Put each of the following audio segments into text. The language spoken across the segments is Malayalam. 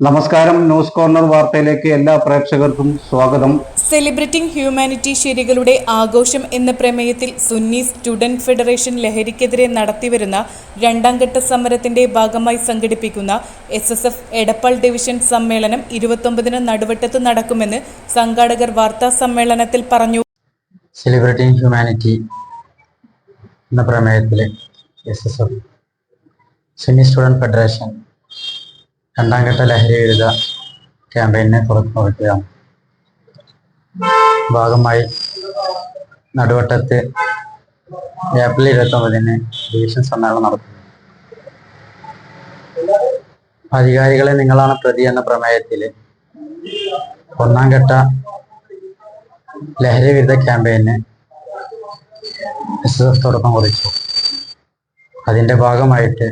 നമസ്കാരം. ന്യൂസ് കോർണർ വാർത്തയിലേക്ക് എല്ലാ പ്രേക്ഷകർക്കും സ്വാഗതം. സെലിബ്രേറ്റിംഗ് ഹ്യൂമാനിറ്റി ശരികളുടെ ആഘോഷം എന്ന പ്രമേയത്തിൽ സുന്നി സ്റ്റുഡന്റ് ഫെഡറേഷൻ ലഹരിക്കെതിരെ നടത്തിവരുന്ന രണ്ടാം ഘട്ട സമരത്തിന്റെ ഭാഗമായി സംഘടിപ്പിക്കുന്ന S S F Edappal division സമ്മേളനം ഇരുപത്തൊമ്പതിന് നടുവട്ടത്ത് നടക്കുമെന്ന് സംഘാടകർ വാർത്താ സമ്മേളനത്തിൽ പറഞ്ഞു. സെലിബ്രേറ്റിംഗ് ഹ്യൂമാനിറ്റി എന്ന പ്രമേയത്തിൽ S S F Sunni student federation രണ്ടാം ഘട്ട ലഹരി വിരുദ്ധ ക്യാമ്പയിനെ തുടക്കം നോക്കുകയാണ്. ഭാഗമായി നടുവട്ടത്ത് ഏപ്രിൽ ഇരുപത്തൊമ്പതിന് ഡിവിഷൻ സമ്മേളനം നടത്തും അധികാരികളെ നിങ്ങളാണ് പ്രതി എന്ന പ്രമേയത്തിൽ ഒന്നാം ഘട്ട ലഹരി വിരുദ്ധ ക്യാമ്പയിന് എസ് എസ് എഫ് തുടക്കം കുറിച്ചു. അതിന്റെ ഭാഗമായിട്ട്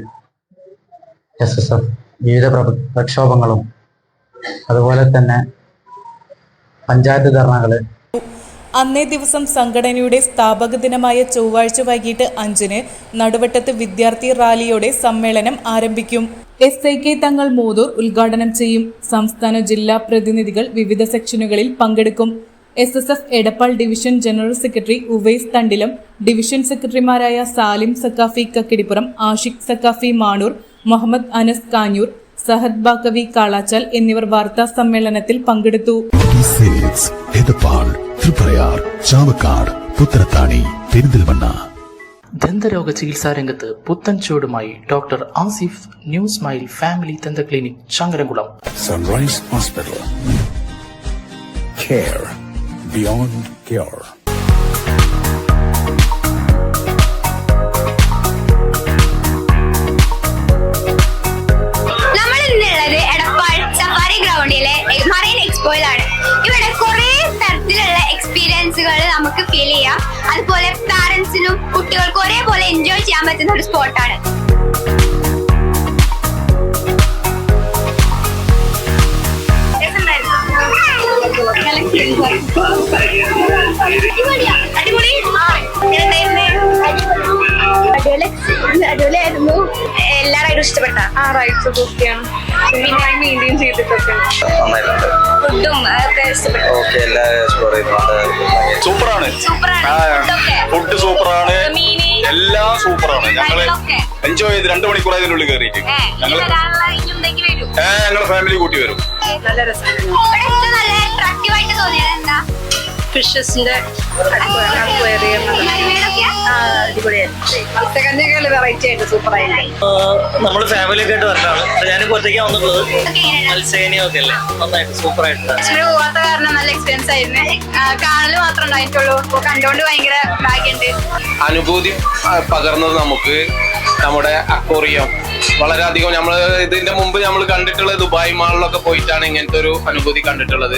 എസ് എസ് എഫ് വിവിധ പ്ര- പ്രക്ഷോഭങ്ങളും അതുപോലെ തന്നെ പഞ്ചായത്ത് ധർണകൾ. അന്നേ ദിവസം സംഘടനയുടെ സ്ഥാപക ദിനമായ ചൊവ്വാഴ്ച വൈകിട്ട് അഞ്ചിന് നടുവട്ടത്ത് വിദ്യാർത്ഥി റാലിയോടെ സമ്മേളനം ആരംഭിക്കും. എസ് ഐ കെ തങ്ങൾ മൂതൂർ ഉദ്ഘാടനം ചെയ്യും. സംസ്ഥാന ജില്ലാ പ്രതിനിധികൾ വിവിധ സെക്ഷനുകളിൽ പങ്കെടുക്കും. S S F Edappal division general secretary Uvais Thandilam division സെക്രട്ടറിമാരായ സാലിം സക്കാഫി കക്കിടിപ്പുറം ആഷിഖ് സക്കാഫി മാണൂർ മുഹമ്മദ് അനസ് കാഞ്ഞൂർ സഹദ് ബാക്കവി കാളാച്ചൽ എന്നിവർ വാർത്താ സമ്മേളനത്തിൽ പങ്കെടുത്തു. സെയിൽസ് എടപ്പാൾ തൃപ്രയാർ ചാവക്കാട് പുത്രത്താണി പെരിന്തൽമണ്ണ. ദന്തരോഗ ചികിത്സാ രംഗത്ത് പുത്തൻ ചുവടുമായി doctor Asif new smile family ദന്ത clinic Changaramkulam. Sunrise hospital care beyond care എക്സ്പോയിലാണ് ഇവിടെ കുറെ തരത്തിലുള്ള എക്സ്പീരിയൻസുകൾ നമുക്ക് ഫീൽ ചെയ്യാം. അതുപോലെ പാരന്റ്സിനും കുട്ടികൾക്കും ഒരേപോലെ എൻജോയ് ചെയ്യാൻ പറ്റുന്ന ഒരു സ്പോട്ടാണ് അടിപൊളി ഇഷ്ടപ്പെട്ട ആ റൈറ്റ്സ് ഒക്കെയാണ് പിന്നെ മെയിന്റെയിൻ ചെയ്തിട്ടൊക്കെ ഫുഡും ഒക്കെ ഇഷ്ടപ്പെട്ടു. സൂപ്പറാണ് ഫുഡ് സൂപ്പറാണ് എല്ലാം സൂപ്പറാണ് ഞങ്ങൾ എൻജോയ് ചെയ്ത് രണ്ടു മണിക്കൂർ അതിനുള്ളിൽ കയറിയിട്ട് ഏ, ഇനി ഞങ്ങൾ ഫാമിലി കൂട്ടി വരും. നല്ല എന്താ? ഫിഷസിന്റെ മരുമേടൊക്കെയാ? സെക്കൻഡ് വെറൈറ്റി ആയിട്ട് സൂപ്പർ ആയിട്ട്. നമ്മൾ ഫാമിലി ഒക്കെ ആയിട്ട് വരലാണ്. ഞാനിപ്പോ ഒറ്റയ്ക്കാണ് വന്നിട്ടുള്ളത്. മത്സ്യനിയൊക്കെ അല്ലേ? നന്നായിട്ട് സൂപ്പർ ആയിട്ട് പോവാത്ത കാരണം നല്ല എക്സ്പീരിയൻസ് ആയിരുന്നു. കാണൽ മാത്രം ഉണ്ടായിട്ടുള്ളൂ. കണ്ടുകൊണ്ട് ഭയങ്കര ഭാഗ്യമുണ്ട് അനുഭൂതി പകർന്നത് നമുക്ക് നമ്മുടെ അക്കോറിയം വളരെയധികം നമ്മൾ ഇതിന്റെ മുമ്പ് നമ്മൾ കണ്ടിട്ടുള്ളത് ദുബായ് മാളിലൊക്കെ പോയിട്ടാണ് ഇങ്ങനത്തെ ഒരു അനുഭൂതി കണ്ടിട്ടുള്ളത്.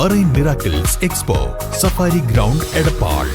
Marine miracles expo safari ground Edappal